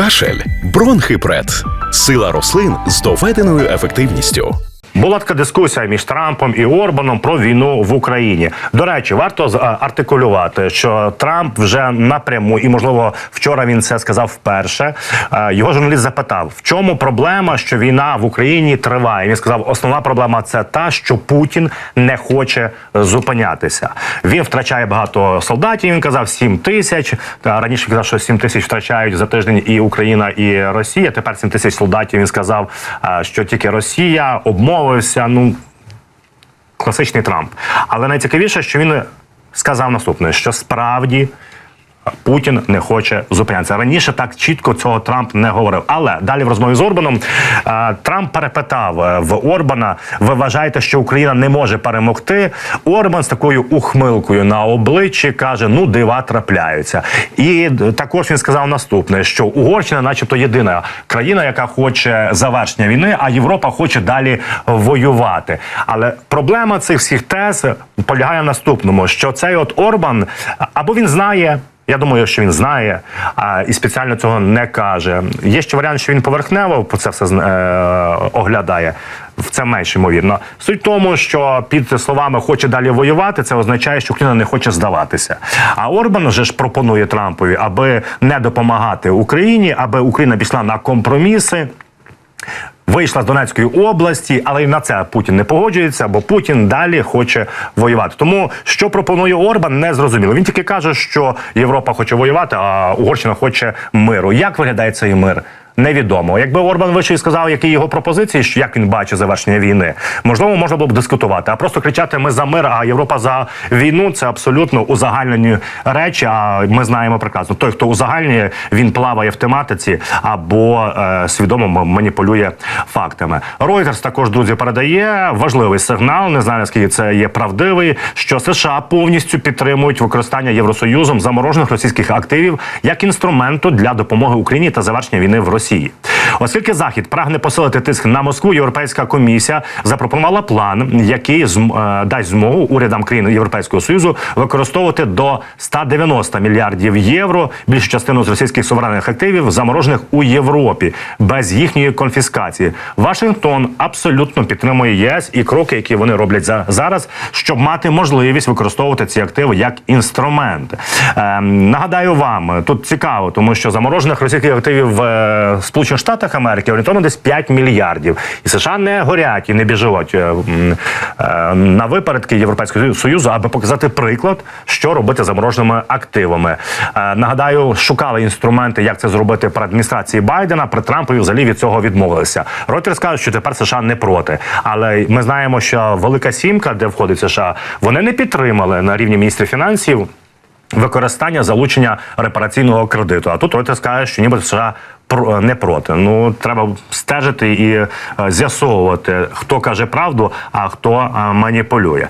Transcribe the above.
Кашель, бронхипред, сила рослин з доведеною ефективністю. Була така дискусія між Трампом і Орбаном про війну в Україні. До речі, варто з- артикулювати, що Трамп вже напряму, і можливо вчора він це сказав вперше. е, Його журналіст запитав, в чому проблема, що війна в Україні триває. Він сказав, основна проблема це та, що Путін не хоче зупинятися. Він втрачає багато солдатів. Він казав 7 тисяч. Раніше казав, що 7 тисяч втрачають за тиждень і Україна, і Росія. Тепер 7 тисяч солдатів. Він сказав, е, що тільки Росія обмовився. Ну класичний Трамп. Але найцікавіше, що він сказав наступне: що справді. Путін не хоче зупинятися. Раніше так чітко цього Трамп не говорив. Але далі в розмові з Орбаном е, Трамп перепитав е, в Орбана: ви вважаєте, що Україна не може перемогти? Орбан з такою ухмилкою на обличчі каже: Ну, дива трапляються. І також він сказав наступне: що Угорщина, начебто, єдина країна, яка хоче завершення війни, а Європа хоче далі воювати. Але проблема цих всіх тез полягає в наступному: що цей от Орбан або він знає. Я думаю, що він знає а, і спеціально цього не каже. Є ще варіант, що він поверхнево по це все е, оглядає. Це менш ймовірно. Суть в тому, що під словами хоче далі воювати, це означає, що Україна не хоче здаватися. А Орбан вже ж пропонує Трампові, аби не допомагати Україні, аби Україна пішла на компроміси. Вийшла з Донецької області, але і на це Путін не погоджується, бо Путін далі хоче воювати. Тому що пропонує Орбан, не зрозуміло. Він тільки каже, що Європа хоче воювати, а Угорщина хоче миру. Як виглядає цей мир? Невідомо. Якби Орбан і сказав, які його пропозиції, що як він бачить завершення війни, можливо, можна було б дискутувати. А просто кричати Ми за мир, а Європа за війну це абсолютно узагальнені речі. А ми знаємо прекрасно. Той, хто узагальнює, він плаває в тематиці або е, свідомо маніпулює фактами. Reuters також друзі передає важливий сигнал. Не знаю наскільки це є правдивий, що США повністю підтримують використання Євросоюзом заморожених російських активів як інструменту для допомоги Україні та завершення війни в Росії. Росії. Оскільки Захід прагне посилити тиск на Москву, Європейська комісія запропонувала план, який е, дасть змогу урядам країн Європейського союзу використовувати до 190 мільярдів євро більшу частину з російських суверенних активів, заморожених у Європі, без їхньої конфіскації. Вашингтон абсолютно підтримує ЄС і кроки, які вони роблять за зараз, щоб мати можливість використовувати ці активи як інструмент. Ем, нагадаю вам, тут цікаво, тому що заморожених російських активів в е, Сполучених Штатах Америки орієнтовно десь 5 мільярдів. І США не горять і не біжуть е, е, на випередки Європейського Союзу, аби показати приклад, що робити замороженими активами. Е, нагадаю, шукали інструменти, як це зробити при адміністрації Байдена. При Трампові взагалі від цього відмовилися. Reuters каже, що тепер США не проти. Але ми знаємо, що Велика Сімка, де входить США, вони не підтримали на рівні міністрів фінансів. Використання залучення репараційного кредиту. А тут Reuters каже, що ніби США не проти. Ну треба стежити і е, з'ясовувати, хто каже правду, а хто е, маніпулює.